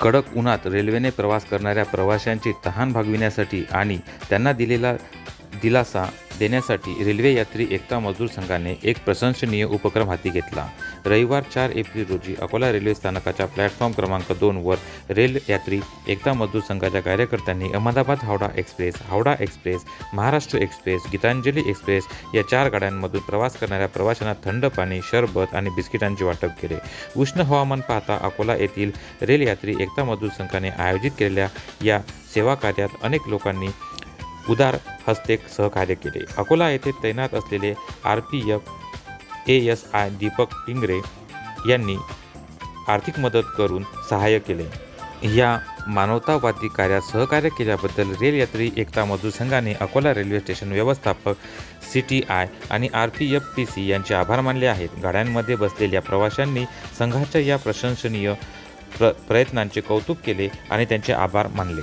कडक उन्हात रेल्वेने प्रवास करणाऱ्या प्रवाशांची तहान भागविण्यासाठी आणि त्यांना दिलेला दिलासा देण्यासाठी रेल्वे यात्री एकता मजदूर संघाने एक प्रशंसनीय उपक्रम हाती घेतला. रविवार चार एप्रिल रोजी अकोला रेल्वे स्थानकाच्या प्लॅटफॉर्म क्रमांक दोनवर रेल यात्री एकता मजदूर संघाच्या कार्यकर्त्यांनी Ahmedabad Howrah express Howrah express Maharashtra express Gitanjali express या चार गाड्यांमधून प्रवास करणाऱ्या प्रवाशांना थंड पाणी शरबत आणि बिस्किटांचे वाटप केले. उष्ण हवामान पाहता अकोला येथील रेल यात्री एकता मजदूर संघाने आयोजित केलेल्या या सेवा कार्यात अनेक लोकांनी उदार हस्ते सहकार्य केले. अकोला येथे तैनात असलेले R P F A S I Deepak Tingre यांनी आर्थिक मदत करून सहाय्य केले. या मानवतावादी कार्यात सहकार्य केल्याबद्दल रेलयात्री एकता मजदूर संघाने अकोला रेल्वे स्टेशन व्यवस्थापक सी टी आय आणि R P F P C यांचे आभार मानले आहेत. गाड्यांमध्ये बसलेल्या प्रवाशांनी संघाच्या या प्रशंसनीय प्र प्रयत्नांचे कौतुक केले आणि त्यांचे आभार मानले.